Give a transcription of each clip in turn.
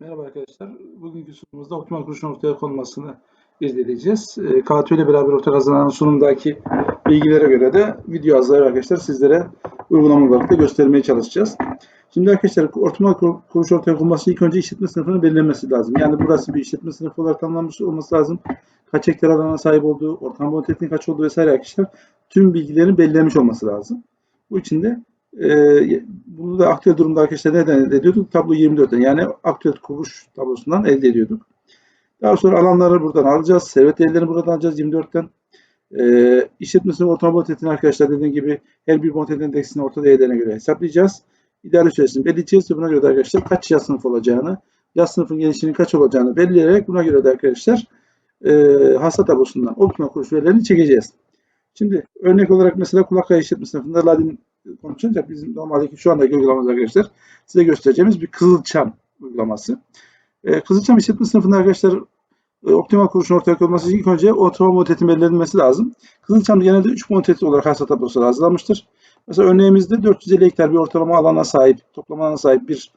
Merhaba arkadaşlar. Bugünkü sunumumuzda optimal kuruşun ortaya konmasını irdeleyeceğiz. E, KTÜ ile beraber ortaya kazanan sunumdaki bilgilere göre de video hazırlayıp arkadaşlar sizlere uygulama olarak da göstermeye çalışacağız. Şimdi arkadaşlar optimal kur- kuruş ortaya konması ilk önce işletme sınıfının belirlenmesi lazım. Yani burası bir işletme sınıfı olarak tanımlanmış olması lazım. Kaç hektar alana sahip olduğu, ortam bonitesinin kaç olduğu vesaire arkadaşlar tüm bilgilerin belirlenmiş olması lazım. Bu için de e, bunu da aktüel durumda arkadaşlar neden elde ediyorduk? Tablo 24'ten yani aktüel kuruluş tablosundan elde ediyorduk. Daha sonra alanları buradan alacağız. Servet değerlerini buradan alacağız 24'ten. E, işletmesinin ortalama bonitesini arkadaşlar dediğim gibi her bir bonitet endeksini orta değerlerine göre hesaplayacağız. İdare süresini belirleyeceğiz ve buna göre arkadaşlar kaç yaz sınıf olacağını, yaz sınıfın gelişinin kaç olacağını belirleyerek buna göre de arkadaşlar e, hasta tablosundan optimal kuruş verilerini çekeceğiz. Şimdi örnek olarak mesela kulak kayı işletme sınıfında Ladin konuşunca bizim normaldeki şu andaki uygulamamız arkadaşlar size göstereceğimiz bir Kızılçam uygulaması. Ee, Kızılçam işletme sınıfında arkadaşlar e, optimal kuruşun ortaya konması için ilk önce ortalama motetin belirlenmesi lazım. Kızılçam genelde 3 motet olarak hasta tablosu hazırlanmıştır. Mesela örneğimizde 450 hektar bir ortalama alana sahip, toplam alana sahip bir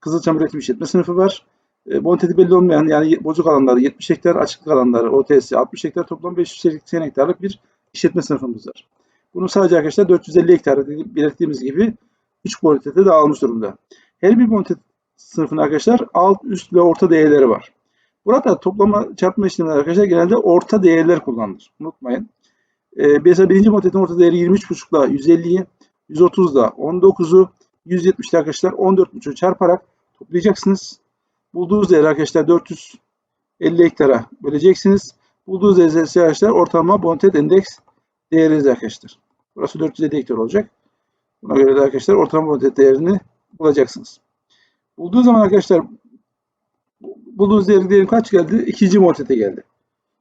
Kızılçam üretim işletme sınıfı var. E, boniteti belli olmayan yani bozuk alanları 70 hektar, açıklık alanları OTS 60 hektar toplam 580 hektarlık bir işletme sınıfımız var. Bunu sadece arkadaşlar 450 hektar belirttiğimiz gibi 3 bonitete dağılmış durumda. Her bir bonitet sınıfının arkadaşlar alt, üst ve orta değerleri var. Burada toplama çarpma işlemleri arkadaşlar genelde orta değerler kullanılır. Unutmayın. Ee, mesela birinci bonitetin orta değeri 23.5 ile 150'yi, 130 ile 19'u, 170 ile arkadaşlar 14.5'u çarparak toplayacaksınız. Bulduğunuz değer arkadaşlar 450 hektara böleceksiniz. Bulduğunuz değer arkadaşlar ortalama bonitet endeks değeriniz arkadaşlar. Burası 450 hektar olacak. Buna göre de arkadaşlar ortalama bonitet değerini bulacaksınız. Bulduğu zaman arkadaşlar bulduğunuz değer kaç geldi? İkinci bonitete geldi.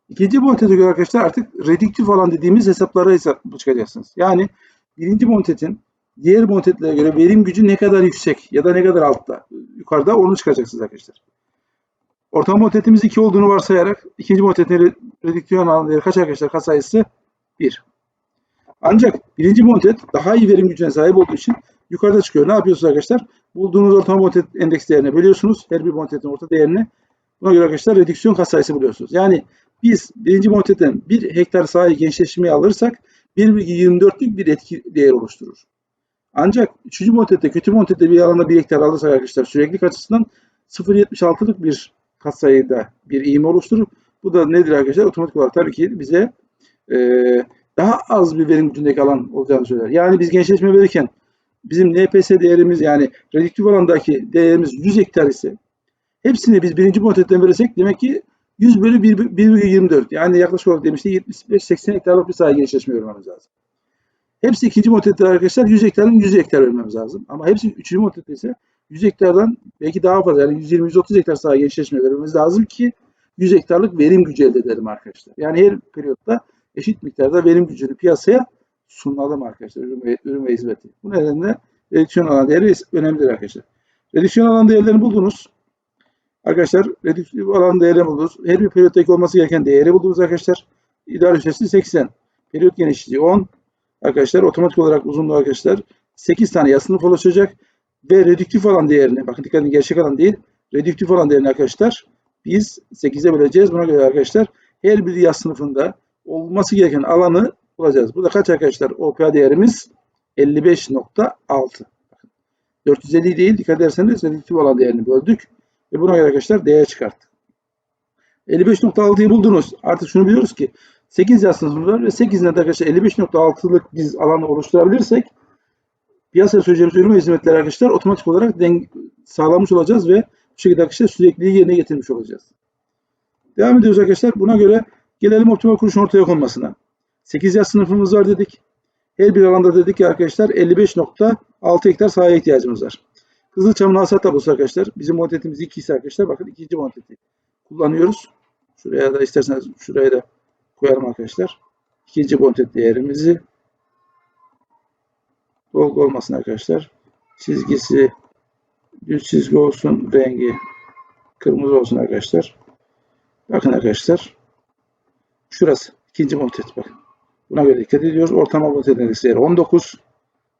İkinci bonitete göre arkadaşlar artık redüktif olan dediğimiz hesaplara hesap çıkacaksınız. Yani birinci bonitetin diğer bonitetlere göre verim gücü ne kadar yüksek ya da ne kadar altta, yukarıda onu çıkacaksınız arkadaşlar. Ortalama bonitemiz 2 olduğunu varsayarak ikinci bonitetin redüksiyon alan değeri kaç arkadaşlar? Kaç sayısı? 1. Ancak birinci motet daha iyi verim gücüne sahip olduğu için yukarıda çıkıyor. Ne yapıyorsunuz arkadaşlar? Bulduğunuz ortalama motet endeks değerine bölüyorsunuz. Her bir motetin orta değerini. Buna göre arkadaşlar redüksiyon katsayısı buluyorsunuz. Yani biz birinci motetten 1 hektar sahayı gençleştirmeye alırsak 1,24'lük bir etki değer oluşturur. Ancak 3. motette kötü motette bir alanda 1 hektar alırsak arkadaşlar süreklilik açısından 0,76'lık bir katsayıda bir eğim oluşturur. Bu da nedir arkadaşlar? Otomatik olarak tabii ki bize e, daha az bir verim gücündeki alan olacağını söyler. Yani biz gençleşme verirken bizim NPS değerimiz yani redüktif alandaki değerimiz 100 hektar ise hepsini biz birinci motetten verirsek demek ki 100 bölü 1,24 yani yaklaşık olarak demişti 75-80 hektarlık bir sahaya gençleşme vermemiz lazım. Hepsi ikinci motette arkadaşlar 100 hektarın 100 hektar vermemiz lazım. Ama hepsi üçüncü motette ise 100 hektardan belki daha fazla yani 120-130 hektar sahaya gençleşme vermemiz lazım ki 100 hektarlık verim gücü elde edelim arkadaşlar. Yani her periyotta eşit miktarda verim gücünü piyasaya sunalım arkadaşlar ürün ve, ürün ve hizmeti. Bu nedenle redüksiyon alan değeri önemlidir arkadaşlar. Redüksiyon alan değerlerini buldunuz. Arkadaşlar redüksiyon alan değerini buldunuz. Her bir periyottaki olması gereken değeri buldunuz arkadaşlar. İdare süresi 80. Periyot genişliği 10. Arkadaşlar otomatik olarak uzunluğu arkadaşlar 8 tane yaz sınıf oluşacak. Ve redüktif olan değerini, bakın dikkat edin gerçek alan değil, redüktif olan değerini arkadaşlar biz 8'e böleceğiz. Buna göre arkadaşlar her bir yaz sınıfında olması gereken alanı bulacağız. Burada kaç arkadaşlar? OPA değerimiz 55.6. 450 değil dikkat ederseniz redüktif olan değerini böldük. Ve buna göre arkadaşlar değer çıkarttık. 55.6'yı buldunuz. Artık şunu biliyoruz ki 8 yaz sınıfımız var ve 8'ine de arkadaşlar 55.6'lık biz alanı oluşturabilirsek piyasaya söyleyeceğimiz ürün ve hizmetleri arkadaşlar otomatik olarak sağlamış olacağız ve bu şekilde arkadaşlar sürekliliği yerine getirmiş olacağız. Devam ediyoruz arkadaşlar. Buna göre gelelim optimal kuruşun ortaya konmasına. 8 yaş sınıfımız var dedik. Her bir alanda dedik ki arkadaşlar 55.6 hektar sahaya ihtiyacımız var. Kızılçam'ın hasat tablosu arkadaşlar. Bizim montetimiz 2 ise arkadaşlar bakın ikinci monteti kullanıyoruz. Şuraya da isterseniz şuraya da koyalım arkadaşlar. İkinci montet değerimizi dolgu olmasın arkadaşlar. Çizgisi düz çizgi olsun. Rengi kırmızı olsun arkadaşlar. Bakın arkadaşlar. Şurası. ikinci motet bakın. Buna göre dikkat ediyoruz. Ortalama motet değeri 19.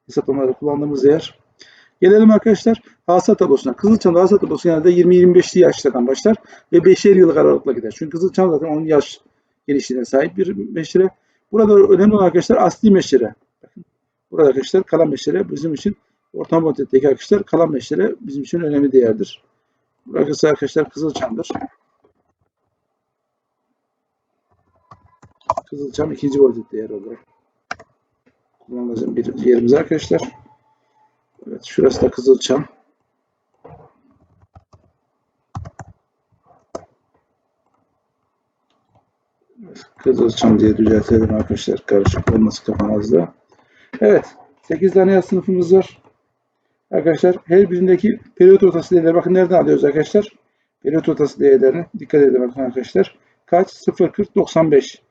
Hesaplamada kullandığımız yer. Gelelim arkadaşlar hasat tablosuna. Kızılçam'da hasat tablosu genelde 20-25'li yaşlardan başlar ve 5'er yıllık aralıkla gider. Çünkü Kızılçam zaten 10 yaş genişliğine sahip bir meşire. Burada önemli olan arkadaşlar asli meşire. Bakın burada arkadaşlar kalan meşire bizim için ortam montetteki arkadaşlar kalan meşire bizim için önemli değerdir. Burası arkadaşlar Kızılçam'dır. Kızılçam ikinci voltit değeri olarak kullanılacak bir yerimiz arkadaşlar. Evet şurası da Kızılçam. Kızılçam diye düzeltelim arkadaşlar. Karışık olması kafanızda. Evet. 8 tane yaz sınıfımız var. Arkadaşlar her birindeki periyot ortası değerleri bakın nereden alıyoruz arkadaşlar? Periyot ortası değerlerini dikkat edin bakın arkadaşlar. Kaç? 0, 40, 95.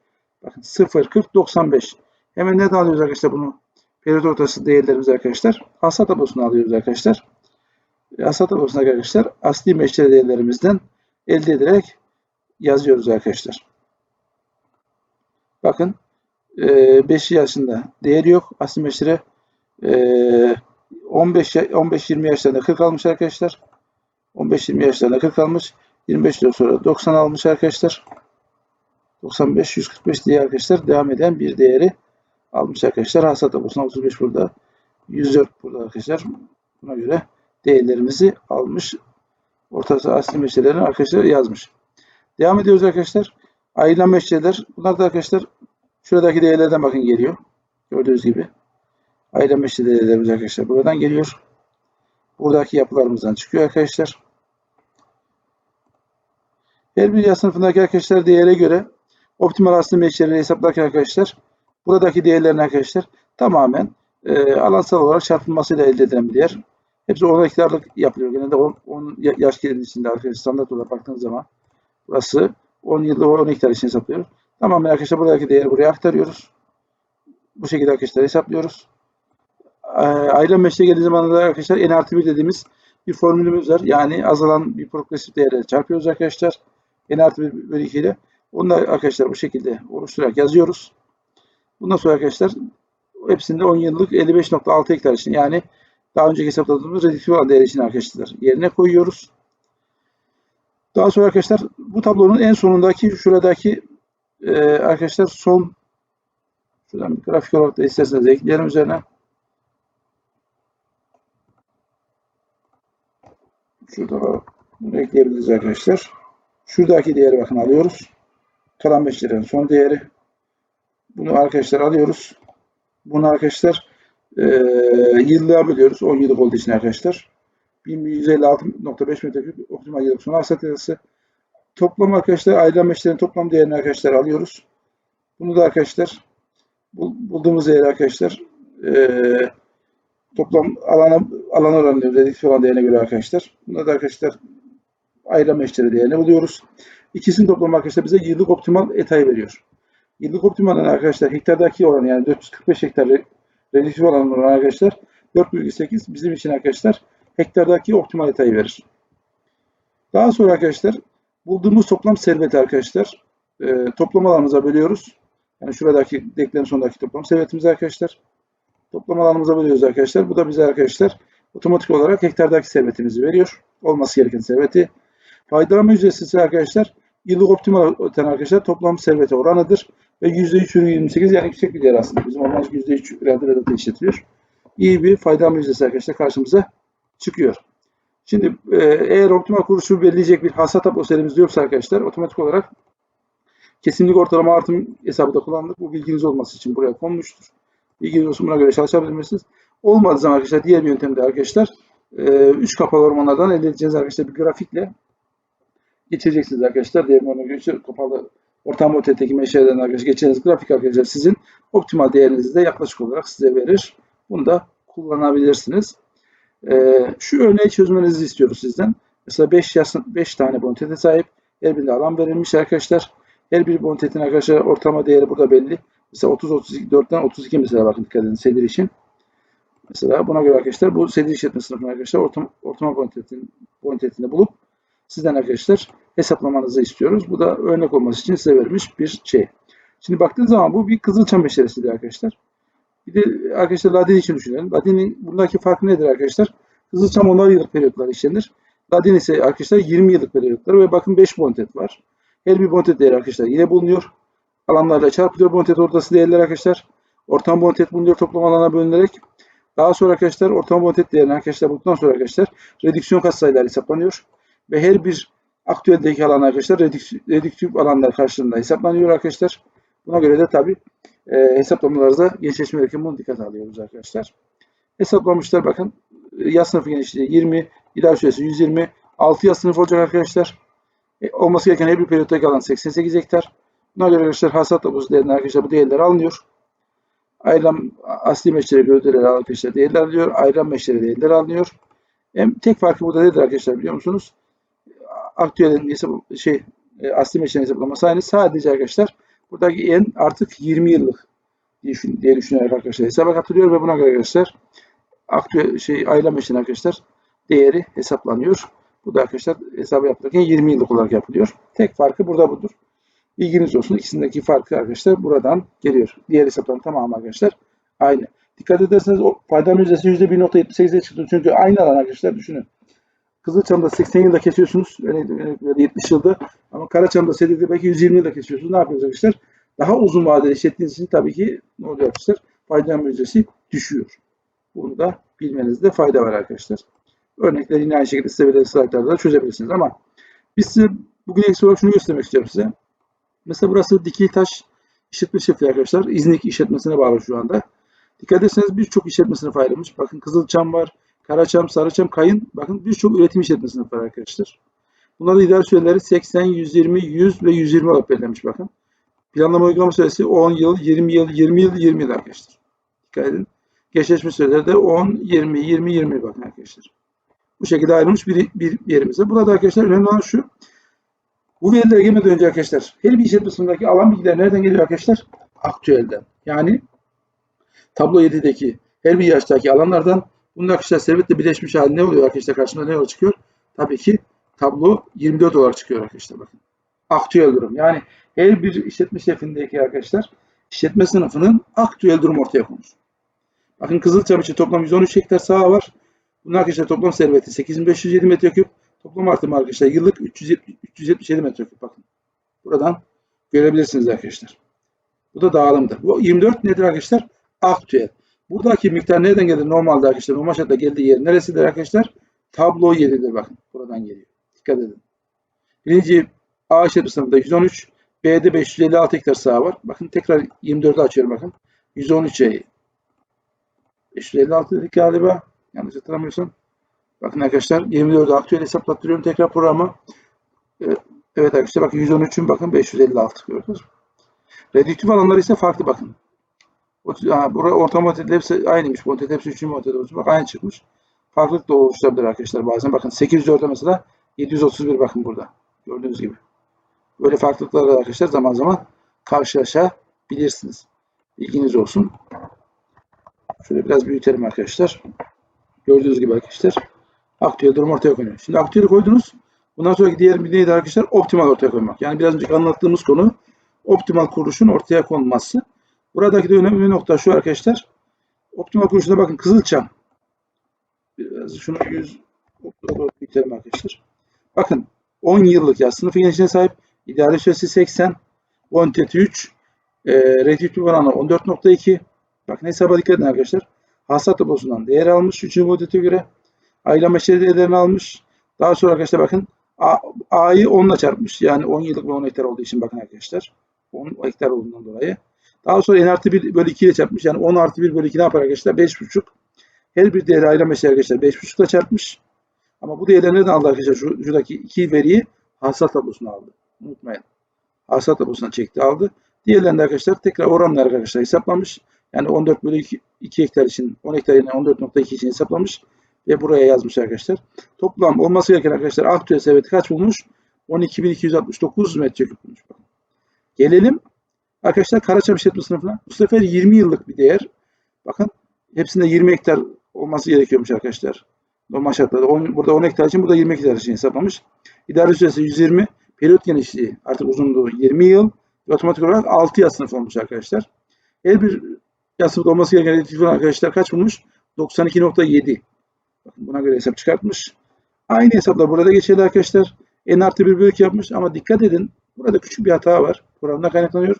Bakın 0, 40, 95. Hemen nereden alıyoruz arkadaşlar bunu? Periyot ortası değerlerimiz arkadaşlar. Hasat tablosunu alıyoruz arkadaşlar. Hasat tablosuna arkadaşlar asli meşre değerlerimizden elde ederek yazıyoruz arkadaşlar. Bakın 5 yaşında değeri yok. Asli meşre 15 15-20 yaşlarında 40 almış arkadaşlar. 15-20 yaşlarında 40 almış. 25 yıl sonra 90 almış arkadaşlar. 95 145 diye arkadaşlar devam eden bir değeri almış arkadaşlar. Hasat tablosundan 35 burada. 104 burada arkadaşlar. Buna göre değerlerimizi almış. Ortası asli meşrelerini arkadaşlar yazmış. Devam ediyoruz arkadaşlar. Ayrılan meşreler. Bunlar da arkadaşlar şuradaki değerlerden bakın geliyor. Gördüğünüz gibi. Ayrılan meşre değerlerimiz arkadaşlar buradan geliyor. Buradaki yapılarımızdan çıkıyor arkadaşlar. Her bir yaz sınıfındaki arkadaşlar değere göre optimal asli meşreleri hesaplarken arkadaşlar buradaki değerlerin arkadaşlar tamamen e, alansal olarak çarpılmasıyla elde edilen bir değer. Hepsi 10 hektarlık yapılıyor. Genelde 10, 10 yaş içinde arkadaşlar standart olarak baktığınız zaman burası 10 yılda 10 hektar için hesaplıyoruz. Tamamen arkadaşlar buradaki değeri buraya aktarıyoruz. Bu şekilde arkadaşlar hesaplıyoruz. Ayrılan meşre geldiği zaman da arkadaşlar n artı 1 dediğimiz bir formülümüz var. Yani azalan bir progresif değerle çarpıyoruz arkadaşlar. n artı 1 bölü 2 ile. Da arkadaşlar bu şekilde oluşturarak yazıyoruz. Bundan sonra arkadaşlar hepsinde 10 yıllık 55.6 hektar için yani daha önceki hesapladığımız redüktif olan değer için arkadaşlar yerine koyuyoruz. Daha sonra arkadaşlar bu tablonun en sonundaki şuradaki e, arkadaşlar son şuradan bir grafik olarak da isterseniz ekleyelim üzerine. Şurada ekleyebiliriz arkadaşlar. Şuradaki değeri bakın alıyoruz. Kalan beşlerin son değeri. Bunu arkadaşlar alıyoruz. Bunu arkadaşlar e, yıllığa bölüyoruz. 10 yıllık olduğu için arkadaşlar. 1156.5 metreküp optimal yıllık son hasat sayısı. Toplam arkadaşlar ayrılan meşlerin toplam değerini arkadaşlar alıyoruz. Bunu da arkadaşlar bulduğumuz değeri arkadaşlar e, toplam alana, alan oranı redüktif olan değerine göre arkadaşlar. Bunda da arkadaşlar ayrılan meşleri değerini buluyoruz. İkisinin toplamı arkadaşlar bize yıllık optimal etayı veriyor. Yıllık optimalın arkadaşlar hektardaki oranı yani 445 hektar redüktif olan oranı arkadaşlar 4,8 bizim için arkadaşlar hektardaki optimal etayı verir. Daha sonra arkadaşlar bulduğumuz toplam serveti arkadaşlar e, toplamalarımıza bölüyoruz. Yani şuradaki denklemin sonundaki toplam servetimiz arkadaşlar. Toplam alanımıza bölüyoruz arkadaşlar. Bu da bize arkadaşlar otomatik olarak hektardaki servetimizi veriyor. Olması gereken serveti. Faydalanma ücreti ise arkadaşlar yıllık optimal öten arkadaşlar toplam servete oranıdır. Ve %3,28 yani yüksek bir değer aslında. Bizim olmaz %3 radyo radyo işletiliyor. İyi bir faydalanma ücreti arkadaşlar karşımıza çıkıyor. Şimdi e, eğer optimal kuruşu belirleyecek bir hasat tablosu elimizde yoksa arkadaşlar otomatik olarak kesinlik ortalama artım hesabı da kullandık. Bu bilginiz olması için buraya konmuştur. Bilginiz olsun buna göre çalışabilirsiniz. Olmadığı zaman arkadaşlar diğer bir yöntemde arkadaşlar e, üç kapalı ormanlardan elde edeceğiniz arkadaşlar bir grafikle geçeceksiniz arkadaşlar. Diğer örnek kapalı ortam ortadaki meşaleden arkadaşlar geçeceğiniz grafik arkadaşlar sizin optimal değerinizi de yaklaşık olarak size verir. Bunu da kullanabilirsiniz. Ee, şu örneği çözmenizi istiyoruz sizden. Mesela 5 5 tane bonitete sahip. Her birinde alan verilmiş arkadaşlar. Her bir bonitetin arkadaşlar ortalama değeri burada belli. Mesela 30 32 4'ten 32 mesela bakın dikkat edin sedir için. Mesela buna göre arkadaşlar bu sedir işletme sınıfını arkadaşlar ortam, ortalama bonitetin, bonitetini bulup sizden arkadaşlar hesaplamanızı istiyoruz. Bu da örnek olması için size verilmiş bir şey. Şimdi baktığınız zaman bu bir kızılçam meşalesidir arkadaşlar. Bir de arkadaşlar ladin için düşünelim. Ladinin bundaki farkı nedir arkadaşlar? Kızılçam 10'ar yıllık periyotlar işlenir. Ladin ise arkadaşlar 20 yıllık periyotlar ve bakın 5 bontet var. Her bir bontet değeri arkadaşlar yine bulunuyor. Alanlarla çarpılıyor bontet ortası değerler arkadaşlar. Ortam bontet bulunuyor toplam alana bölünerek. Daha sonra arkadaşlar ortam bontet değerini arkadaşlar bulduktan sonra arkadaşlar redüksiyon katsayıları hesaplanıyor. Ve her bir aktüeldeki alan arkadaşlar redüktif alanlar karşılığında hesaplanıyor arkadaşlar. Buna göre de tabi e, hesaplamalarınıza gençleşme verirken bunu dikkate alıyoruz arkadaşlar. Hesaplamışlar bakın. E, Yaz sınıfı genişliği 20, ilave süresi 120, 6 yaz sınıfı olacak arkadaşlar. E, olması gereken her bir periyottaki alan 88 hektar. Buna göre arkadaşlar hasat tabusu değerine arkadaşlar bu değerler alınıyor. Ayrılan asli meşleri gövdeleri arkadaşlar değerler alınıyor. Ayrılan meşleri değerler alınıyor. Hem tek farkı burada nedir arkadaşlar biliyor musunuz? Aktüelin hesap, şey e, asli hesaplaması aynı. Sadece arkadaşlar buradaki en artık 20 yıllık diye, düşün- diye düşünerek arkadaşlar hesaba katılıyor ve buna göre arkadaşlar aktüel şey ayrılan meşlerin arkadaşlar değeri hesaplanıyor. Bu da arkadaşlar hesabı yapılırken 20 yıllık olarak yapılıyor. Tek farkı burada budur. Bilginiz olsun. İkisindeki farkı arkadaşlar buradan geliyor. Diğer hesapların tamamı arkadaşlar aynı. Dikkat ederseniz o fayda müjdesi %1.78'e çıktı. Çünkü aynı alan arkadaşlar düşünün. Kızılçam'da 80 yılda kesiyorsunuz. Yani böyle 70 yılda. Ama Karaçam'da Sedef'te belki 120 yılda kesiyorsunuz. Ne yapıyorsunuz arkadaşlar? Daha uzun vadeli işlettiğiniz için tabii ki ne oluyor arkadaşlar? Fayda müjdesi düşüyor. Bunu da bilmenizde fayda var arkadaşlar. Örnekleri yine aynı şekilde size verilen slaytlarda da çözebilirsiniz. Ama biz size bugün eksik olarak şunu göstermek istiyorum size. Mesela burası Dikiltaş işletme şefi arkadaşlar. İznik işletmesine bağlı şu anda. Dikkat ederseniz birçok işletme sınıfı ayrılmış. Bakın Kızılçam var, Karaçam, Sarıçam, Kayın. Bakın birçok üretim işletme sınıfı var arkadaşlar. Bunlarda idare süreleri 80, 120, 100 ve 120 olarak belirlenmiş bakın. Planlama uygulama süresi 10 yıl, 20 yıl, 20 yıl, 20 yıl arkadaşlar. Dikkat edin. Geçleşme süreleri de 10, 20, 20, 20 bakın arkadaşlar. Bu şekilde ayrılmış bir, bir yerimize. Burada arkadaşlar önemli olan şu. Bu verilere gelmeden önce arkadaşlar her bir işletme sınıfındaki alan bilgiler nereden geliyor arkadaşlar? Aktüelden. Yani tablo 7'deki her bir yaştaki alanlardan bunun arkadaşlar servetle birleşmiş hali ne oluyor arkadaşlar? Karşımda ne olarak çıkıyor? Tabii ki tablo 24 olarak çıkıyor arkadaşlar bakın. Aktüel durum. Yani her bir işletme şefindeki arkadaşlar işletme sınıfının aktüel durum ortaya konur. Bakın Kızılçam için toplam 113 hektar saha var. Bunun arkadaşlar toplam serveti 8507 metreküp. Toplam artım arkadaşlar yıllık 370, 377 metreküp bakın. Buradan görebilirsiniz arkadaşlar. Bu da dağılımdır. Bu 24 nedir arkadaşlar? Aktüel. Buradaki miktar nereden gelir? Normalde arkadaşlar normal geldiği yer neresidir arkadaşlar? Tablo yeridir bakın. Buradan geliyor. Dikkat edin. Birinci A işletme sınıfında 113, B'de 556 hektar saha var. Bakın tekrar 24'ü açıyorum bakın. 113'e 556 dedik galiba. Yanlış hatırlamıyorsam. Bakın arkadaşlar 24'ü aktüel hesaplattırıyorum tekrar programa. Ee, Evet arkadaşlar bakın 113'ün bakın 556 gördünüz mü? Redüktif alanları ise farklı bakın. Ha, buraya hepsi aynıymış. Montet hepsi 3. montet olmuş. Bak aynı çıkmış. Farklılık da oluşturabilir arkadaşlar bazen. Bakın 804'e mesela 731 bakın burada. Gördüğünüz gibi. Böyle farklılıklarla arkadaşlar zaman zaman karşılaşabilirsiniz. Bilginiz olsun. Şöyle biraz büyütelim arkadaşlar. Gördüğünüz gibi arkadaşlar. Aktüel durum ortaya koyuyor. Şimdi aktüeli koydunuz. Bundan sonraki diğer bir neydi arkadaşlar? Optimal ortaya koymak. Yani biraz önce anlattığımız konu optimal kuruluşun ortaya konması. Buradaki de önemli bir nokta şu arkadaşlar. Optimal kuruluşuna bakın Kızılçam. Biraz şunu 100 optimal doğru büyütelim arkadaşlar. Bakın 10 yıllık yaz sınıfı gençliğine sahip. İdare süresi 80. Bontet 3. E, redüktif oranı 14.2. Bakın hesaba dikkat edin arkadaşlar. Hasat tablosundan değer almış. 3. bontete göre. Meşleri değerlerini almış. Daha sonra arkadaşlar bakın A'yı 10 ile çarpmış. Yani 10 yıllık ve 10 hektar olduğu için bakın arkadaşlar. 10 hektar olduğundan dolayı. Daha sonra n artı 1 bölü 2 ile çarpmış. Yani 10 artı 1 bölü 2 ne yapar arkadaşlar? 5,5. Her bir değeri ayrı meşale arkadaşlar 5,5 ile çarpmış. Ama bu değerleri nereden aldı arkadaşlar? Şu, şuradaki iki veriyi hasat tablosuna aldı. Unutmayın. Hasat tablosuna çekti aldı. Diğerlerinde arkadaşlar tekrar oranlar arkadaşlar hesaplamış. Yani 14 bölü 2, 2 hektar için 10 hektar yerine 14.2 için hesaplamış. Ve buraya yazmış arkadaşlar. Toplam olması gereken arkadaşlar aktüel serveti kaç bulmuş? 12.269 metreküp bulmuş. Gelelim arkadaşlar Karaçam işletme sınıfına. Bu sefer 20 yıllık bir değer. Bakın hepsinde 20 hektar olması gerekiyormuş arkadaşlar. Normal şartlarda. Burada 10 hektar için burada 20 hektar için hesaplamış. İdare süresi 120. Periyot genişliği artık uzunluğu 20 yıl. Ve otomatik olarak 6 yaz sınıf olmuş arkadaşlar. Her bir yaz sınıfta olması gereken oran arkadaşlar kaç bulmuş? 92.7. Bakın buna göre hesap çıkartmış. Aynı hesaplar burada geçerli arkadaşlar. N artı 1 bölü 2 yapmış ama dikkat edin. Burada küçük bir hata var. Programda kaynaklanıyor.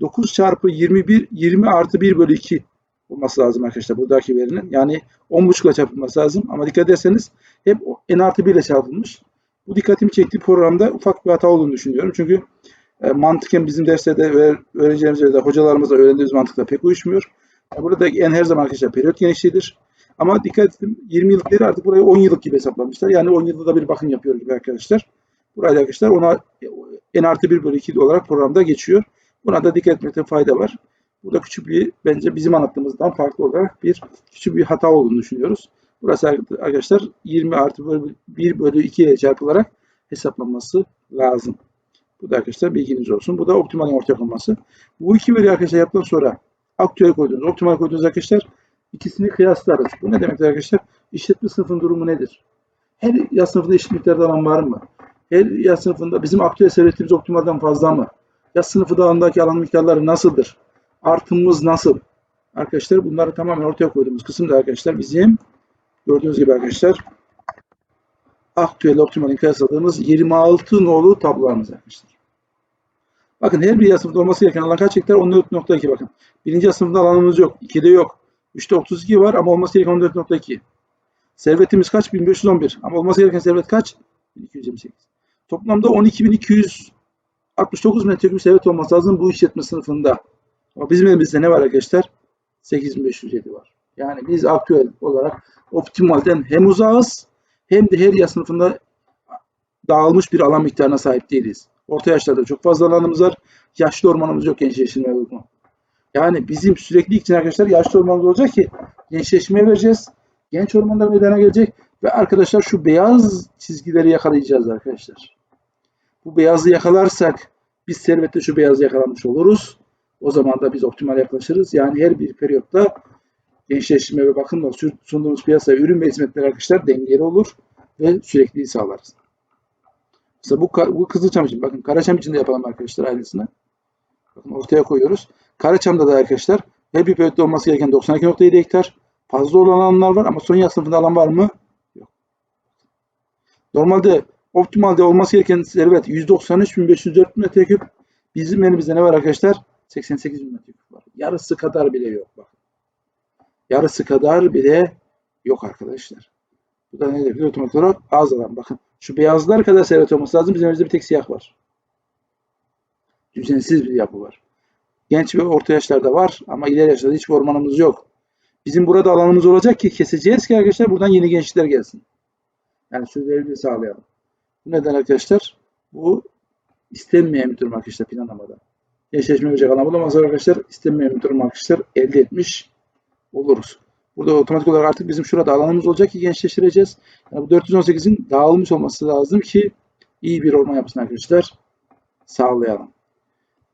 9 çarpı 21 20 artı 1 bölü 2 olması lazım arkadaşlar buradaki verinin. Yani 10.5 ile çarpılması lazım. Ama dikkat ederseniz hep n artı 1 ile çarpılmış. Bu dikkatimi çektiği programda ufak bir hata olduğunu düşünüyorum. Çünkü e, mantıken bizim derslerde ve öğrencilerimizle de hocalarımızla öğrendiğimiz mantıkla pek uyuşmuyor. Yani burada n her zaman arkadaşlar periyot genişliğidir. Ama dikkat edin 20 yıllık değil artık burayı 10 yıllık gibi hesaplamışlar. Yani 10 yılda da bir bakım yapıyor gibi arkadaşlar. Burayı arkadaşlar ona n artı 1 bölü 2 olarak programda geçiyor. Buna da dikkat etmekte fayda var. Burada küçük bir bence bizim anlattığımızdan farklı olarak bir küçük bir hata olduğunu düşünüyoruz. Burası arkadaşlar 20 artı bölü 1 bölü 2 ile çarpılarak hesaplanması lazım. Bu da arkadaşlar bilginiz olsun. Bu da optimal ortaya konması. Bu iki veri arkadaşlar yaptıktan sonra aktüel koyduğunuz, optimal koyduğunuz arkadaşlar ikisini kıyaslarız. Bu ne demek arkadaşlar? İşletme sınıfın durumu nedir? Her yaz sınıfında eşit miktarda alan var mı? Her yaz sınıfında bizim aktüel servetimiz optimalden fazla mı? Yaz sınıfı dağındaki alan miktarları nasıldır? Artımımız nasıl? Arkadaşlar bunları tamamen ortaya koyduğumuz kısımda arkadaşlar bizim gördüğünüz gibi arkadaşlar aktüel optimalin kıyasladığımız 26 nolu tablolarımız arkadaşlar. Bakın her bir yaz sınıfında olması gereken alan kaç hektar? 14.2 bakın. Birinci yaz sınıfında alanımız yok. 2'de yok. 3'te 32 var ama olması gereken 14.2. Servetimiz kaç? 1511. Ama olması gereken servet kaç? 1228. Toplamda 12.269 metreküp servet olması lazım bu işletme sınıfında. Ama bizim elimizde ne var arkadaşlar? 8507 var. Yani biz aktüel olarak optimalden hem uzağız hem de her yaz sınıfında dağılmış bir alan miktarına sahip değiliz. Orta yaşlarda çok fazla alanımız var. Yaşlı ormanımız yok gençleştirmeye uygun. Yani bizim sürekli için arkadaşlar yaşlı ormanımız olacak ki gençleşmeye vereceğiz. Genç ormanlar meydana gelecek ve arkadaşlar şu beyaz çizgileri yakalayacağız arkadaşlar. Bu beyazı yakalarsak biz servette şu beyazı yakalamış oluruz. O zaman da biz optimal yaklaşırız. Yani her bir periyotta gençleştirme ve bakımla sunduğumuz piyasaya ürün ve hizmetler arkadaşlar dengeli olur ve sürekliliği sağlarız. Mesela bu, bu Kızılçam için bakın Karaçam için de yapalım arkadaşlar ailesine. Bakın ortaya koyuyoruz. Karaçam'da da arkadaşlar her bir periyotta olması gereken 92.7 hektar. Fazla olan alanlar var ama son yaz sınıfında alan var mı? Yok. Normalde optimalde olması gereken servet 193.504 metreküp. Bizim elimizde ne var arkadaşlar? 88 bin metreküp var. Yarısı kadar bile yok. Bak. Yarısı kadar bile yok arkadaşlar. Bu da ne demek? Otomatik olarak az alan. Bakın şu beyazlar kadar servet olması lazım. Bizim elimizde bir tek siyah var. Düzensiz bir yapı var. Genç ve orta yaşlarda var ama ileri yaşlarda hiçbir ormanımız yok. Bizim burada alanımız olacak ki keseceğiz ki arkadaşlar buradan yeni gençler gelsin. Yani sürdürülebilirliği sağlayalım. Bu neden arkadaşlar? Bu istenmeyen bir durum arkadaşlar planlamada. Gençleşme verecek alan bulamazlar arkadaşlar. İstenmeyen bir durum arkadaşlar elde etmiş oluruz. Burada otomatik olarak artık bizim şurada alanımız olacak ki gençleştireceğiz. Yani bu 418'in dağılmış olması lazım ki iyi bir orman yapısını arkadaşlar sağlayalım.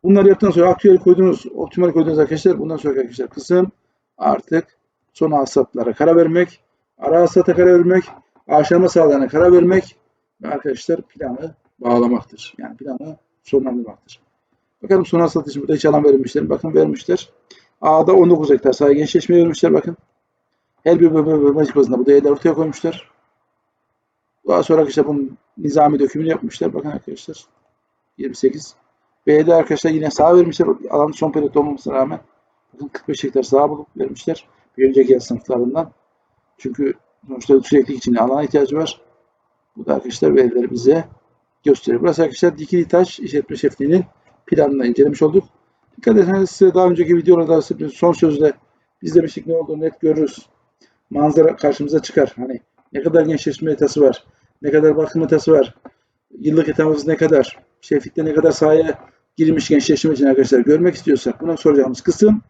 Bunları yaptıktan sonra aktüel koyduğunuz, optimal koyduğunuz arkadaşlar bundan sonra arkadaşlar kısım artık son hasatlara karar vermek, ara hasata karar vermek, aşama sağlarına karar vermek ve arkadaşlar planı bağlamaktır. Yani planı sonlandırmaktır. Bakalım son hasat için burada hiç alan vermişler. Bakın vermişler. A'da 19 hektar sahaya gençleşme vermişler bakın. Her bir bölme bölme bazında bu değerler ortaya koymuşlar. Daha sonra arkadaşlar bunun nizami dökümünü yapmışlar. Bakın arkadaşlar. 28. B'de arkadaşlar yine sağ vermişler. Alanın son periyot olmamasına rağmen. Bakın 45 hektar sağ bulup vermişler. Bir önceki yaz sınıflarından. Çünkü sonuçta sürekli için alana ihtiyacı var. Bu da arkadaşlar verileri bize gösteriyor. Burası arkadaşlar dikili taş işletme şefliğinin planını incelemiş olduk. Dikkat ederseniz daha önceki videolarda son sözde biz demiştik ne olduğunu net görürüz. Manzara karşımıza çıkar. Hani ne kadar gençleşme etası var, ne kadar bakım etası var, yıllık etamız ne kadar, şeflikte ne kadar sahaya girmiş gençleşme için arkadaşlar görmek istiyorsak buna soracağımız kısım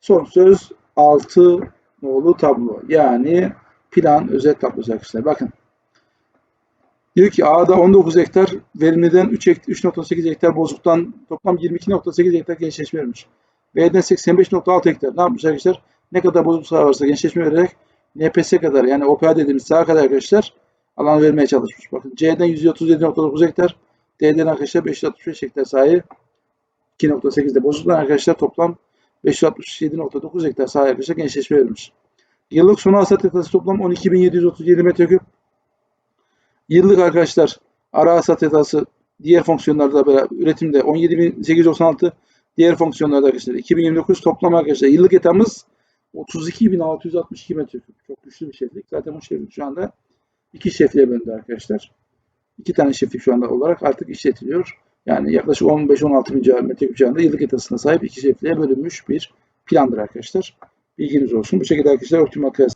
son söz 6 nolu tablo. Yani plan özet tablosu arkadaşlar. Bakın Diyor ki A'da 19 hektar verimliden 3.8 hektar bozuktan toplam 22.8 hektar gençleşme vermiş. B'den 85.6 hektar. Ne yapmış arkadaşlar? Ne kadar bozuk saha varsa gençleşme vererek NPS kadar yani OPA dediğimiz saha kadar arkadaşlar alan vermeye çalışmış. Bakın C'den 137.9 hektar. D'den arkadaşlar 565 hektar sahayı 2.8'de bozuktan arkadaşlar toplam 567.9 hektar sahaya arkadaşlar gençleşme vermiş. Yıllık sona hasat yatası toplam 12.737 metreküp. Yıllık arkadaşlar ara hasat yatası diğer fonksiyonlarda beraber üretimde 17.896 diğer fonksiyonlarda arkadaşlar 2029 toplam arkadaşlar yıllık etamız 32.662 metreküp. Çok güçlü bir şeflik. Zaten bu şeflik şu anda iki şefliğe bölündü arkadaşlar. İki tane şeflik şu anda olarak artık işletiliyor. Yani yaklaşık 15-16 bin metreküp civarında yıllık etasına sahip iki şefliğe bölünmüş bir plandır arkadaşlar. Bilginiz olsun. Bu şekilde arkadaşlar optimal kıyas